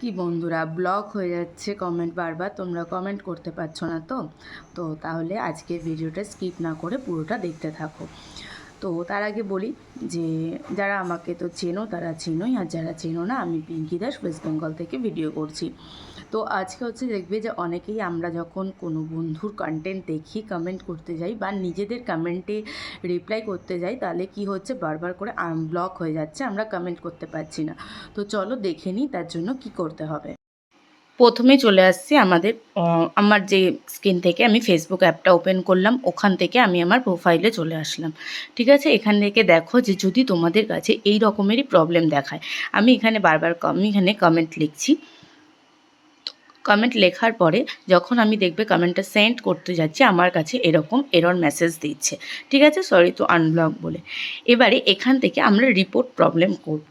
কি বন্ধুরা, ব্লক হয়ে যাচ্ছে কমেন্ট বারবার, তোমরা কমেন্ট করতে পারছ না তো? তো তাহলে আজকে ভিডিওটা স্কিপ না করে পুরোটা দেখতে থাকো। তো তার আগে বলি যে যারা আমাকে তো চেনো, তারা চেনোই। আর যারা চেনো না, আমি পিঙ্কি দাস ওয়েস্ট বেঙ্গল থেকে ভিডিও করছি। তো আজকে হচ্ছে দেখবে যে অনেকেই আমরা যখন কোনো বন্ধুর কন্টেন্ট দেখি কমেন্ট করতে যাই বা নিজেদের কমেন্টে রিপ্লাই করতে যাই, তাহলে কি হচ্ছে? বারবার করে ব্লক হয়ে যাচ্ছে, আমরা কমেন্ট করতে পারছি না। তো চলো দেখে নিই তার জন্য কি করতে হবে। প্রথমে চলে আসছি আমাদের আমার যে স্ক্রিন থেকে আমি ফেসবুক অ্যাপটা ওপেন করলাম, ওখান থেকে আমি আমার প্রোফাইলে চলে আসলাম। ঠিক আছে? এখান থেকে দেখো যে যদি তোমাদের কাছে এই রকমেরই প্রবলেম দেখায়, আমি এখানে বারবার, আমি এখানে কমেন্ট লিখছি। কমেন্ট লেখার পরে যখন আমি দেখবে কমেন্টটা সেন্ড করতে যাচ্ছি, আমার কাছে এরকম এরর মেসেজ দিচ্ছে। ঠিক আছে? সরি তো আনব্লক বলে। এবারে এখান থেকে আমরা রিপোর্ট প্রবলেম করব।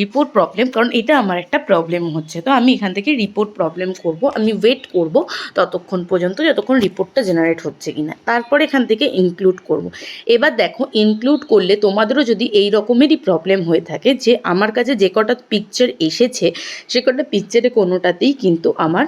রিপোর্ট প্রবলেম কারণ এটা আমার একটা প্রবলেম হচ্ছে। তো আমি এখান থেকে রিপোর্ট প্রবলেম করব। আমি ওয়েট করব ততক্ষণ পর্যন্ত যতক্ষণ রিপোর্টটা জেনারেট হচ্ছে কিনা। তারপর এখান থেকে ইনক্লুড করব। এবার দেখো ইনক্লুড করলে তোমাদেরও যদি এই রকমেরই প্রবলেম হয়ে থাকে যে, আমার কাছে যে কটা পিকচার এসেছে, সে কটা পিকচারে কোনোটাতেই কিন্তু আমার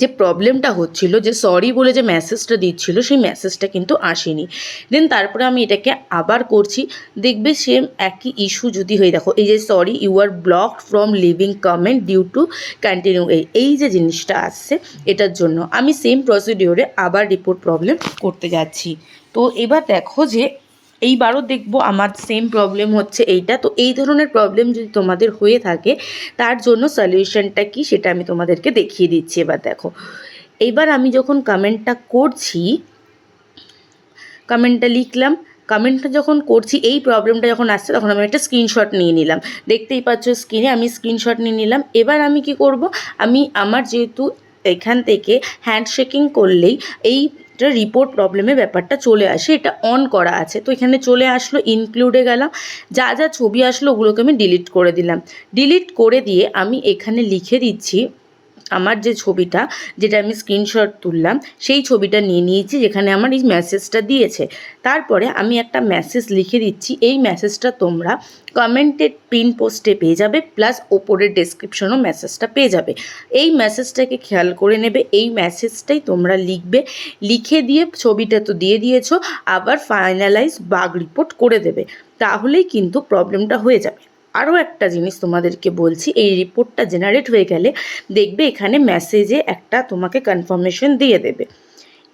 যে প্রবলেমটা হচ্ছিল, যে সরি বলে যে মেসেজটা দিচ্ছিল, সেই মেসেজটা কিন্তু আসেনি। দেন তারপরে আমি এটাকে আবার করছি। দেখবে সেম একই ইস্যু যদি হয়ে, দেখো এই যে sorry you are blocked from leaving comment due to continue এই এই যে জিনিসটা আসছে, এটার জন্য। আমি সেম প্রসিডিওরে আবার রিপোর্ট প্রবলেম করতে যাচ্ছি। তো এবার দেখো যে এইবারও দেখব আমার সেম প্রবলেম হচ্ছে এইটা। তো এই ধরনের প্রবলেম যদি তোমাদের হয়ে থাকে, তার জন্য সলিউশনটা কি সেটা আমি তোমাদেরকে দেখিয়ে দিচ্ছি এবার দেখো। এইবার আমি যখন কমেন্টটা করছি কমেন্টটা লিখলাম কমেন্টটা যখন করছি, এই প্রবলেমটা যখন আসছে, তখন আমি একটা স্ক্রিনশট নিয়ে নিলাম। দেখতেই পাচ্ছ স্ক্রিনে আমি স্ক্রিনশট নিয়ে নিলাম। এবার আমি কি করব? আমি আমার যেহেতু এখান থেকে হ্যান্ডশেকিং করলেই এইটা রিপোর্ট প্রবলেমে ব্যাপারটা চলে আসে, এটা অন করা আছে। তো এখানে চলে আসলো ইনক্লুডে গেলাম, যা যা ছবি আসলো ওগুলোকে আমি ডিলিট করে দিলাম। ডিলিট করে দিয়ে আমি এখানে লিখে দিচ্ছি আমার যে ছবিটা, যেটা আমি স্ক্রিনশট তুললাম, সেই ছবিটা নিয়ে নিয়েছি, যেখানে আমার এই মেসেজটা দিয়েছে। তারপরে আমি একটা মেসেজ লিখে দিচ্ছি, এই মেসেজটা তোমরা কমেন্টেড পিন পোস্টে পেয়ে যাবে প্লাস ওপরের ডেসক্রিপশনও মেসেজটা পেয়ে যাবে। এই মেসেজটাকে খেয়াল করে নেবে, এই মেসেজটাই তোমরা লিখবে, লিখে দিয়ে ছবিটা তো দিয়ে দিয়েছ, আবার ফাইনালাইজ বাগ রিপোর্ট করে দেবে। তাহলেই কিন্তু প্রবলেমটা হয়ে যাবে। আরও একটা জিনিস তোমাদেরকে বলছি, এই রিপোর্টটা জেনারেট হয়ে গেলে দেখবে এখানে মেসেজে একটা তোমাকে কনফার্মেশন দিয়ে দেবে।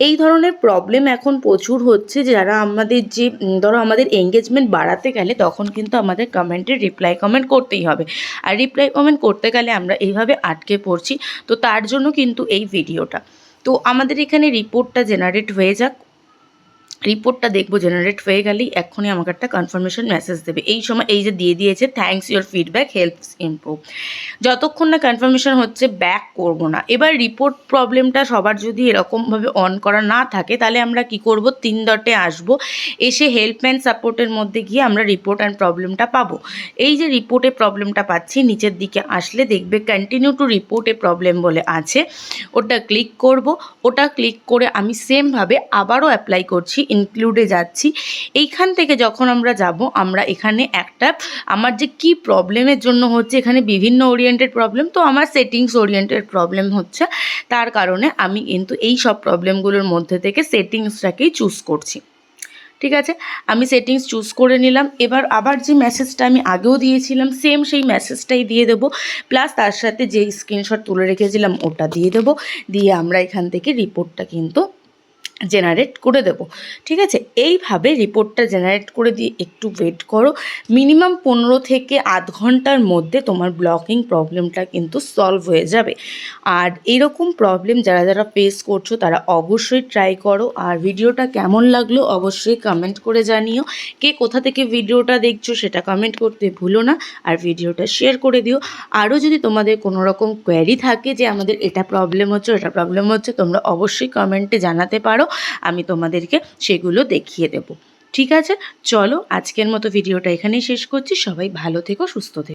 এই ধরনের প্রবলেম এখন প্রচুর হচ্ছে, যারা আমাদের যে ধরো আমাদের এঙ্গেজমেন্ট বাড়াতে গেলে তখন কিন্তু আমাদের কমেন্টে রিপ্লাই কমেন্ট করতেই হবে। আর রিপ্লাই কমেন্ট করতে গেলে আমরা এইভাবে আটকে পড়ছি, তো তার জন্য কিন্তু এই ভিডিওটা তো আমাদের এখানে রিপোর্টটা জেনারেট হয়ে যাক। রিপোর্টটা দেখব জেনারেট হয়ে গেলেই এক্ষুনি আমাকে একটা কনফার্মেশন মেসেজ দেবে। এই সময় এই যে দিয়ে দিয়েছে thanks your feedback helps improve যতক্ষণ না কনফার্মেশন হচ্ছে ব্যাক করব না। এবার রিপোর্ট প্রবলেমটা সবার যদি এরকমভাবে অন করা না থাকে, তাহলে আমরা কি করব? তিন ডটে আসব, এসে হেল্প অ্যান্ড সাপোর্টের মধ্যে গিয়ে আমরা রিপোর্ট অ্যান্ড প্রবলেমটা পাবো। এই যে রিপোর্টে প্রবলেমটা পাচ্ছি, নিচের দিকে আসলে দেখবে কন্টিনিউ টু রিপোর্টে প্রবলেম বলে আছে। ওটা ক্লিক করব, ওটা ক্লিক করে আমি সেমভাবে আবারও অ্যাপ্লাই করছি ইনক্লুডে যাচ্ছি। এইখান থেকে যখন আমরা যাব, আমরা এখানে একটা, আমার যে কি প্রবলেমের জন্য হচ্ছে, এখানে বিভিন্ন ওরিয়েন্টেড প্রবলেম তো আমার সেটিংস ওরিয়েন্টেড প্রবলেম হচ্ছে। তার কারণে আমি কিন্তু এই সব প্রবলেমগুলোর মধ্যে থেকে সেটিংসটাকেই চুজ করছি। ঠিক আছে? আমি সেটিংস চুজ করে নিলাম। এবার আবার যে মেসেজটা আমি আগেও দিয়েছিলাম সেম সেই মেসেজটাই দিয়ে দেবো। প্লাস তার সাথে যেই স্ক্রিনশট তুলে রেখেছিলাম, ওটা দিয়ে দেবো। দিয়ে আমরা এখান থেকে রিপোর্টটা কিন্তু জেনারেট করে দেব। ঠিক আছে? এইভাবে রিপোর্টটা জেনারেট করে দিয়ে একটু ওয়েট করো। মিনিমাম পনেরো থেকে আধ ঘণ্টার মধ্যে তোমার ব্লকিং প্রবলেমটা কিন্তু সলভ হয়ে যাবে। আর এরকম প্রবলেম যারা যারা ফেস করছ, তারা অবশ্যই ট্রাই করো। আর ভিডিওটা কেমন লাগল অবশ্যই কমেন্ট করে জানিও। কে কোথা থেকে ভিডিওটা দেখছ সেটা কমেন্ট করতে ভুলো না। আর ভিডিওটা শেয়ার করে দিও। আরও যদি তোমাদের কোনো রকম কোয়ারি থাকে যে আমাদের এটা প্রবলেম হচ্ছে এটা প্রবলেম হচ্ছে, তোমরা অবশ্যই কমেন্টে জানাতে পারো। আমি তোমাদেরকে সেগুলো দেখিয়ে দেব। ঠিক আছে? চলো, আজকের মতো ভিডিওটা এখানেই শেষ করছি। সবাই ভালো থেকো, সুস্থ থেকো।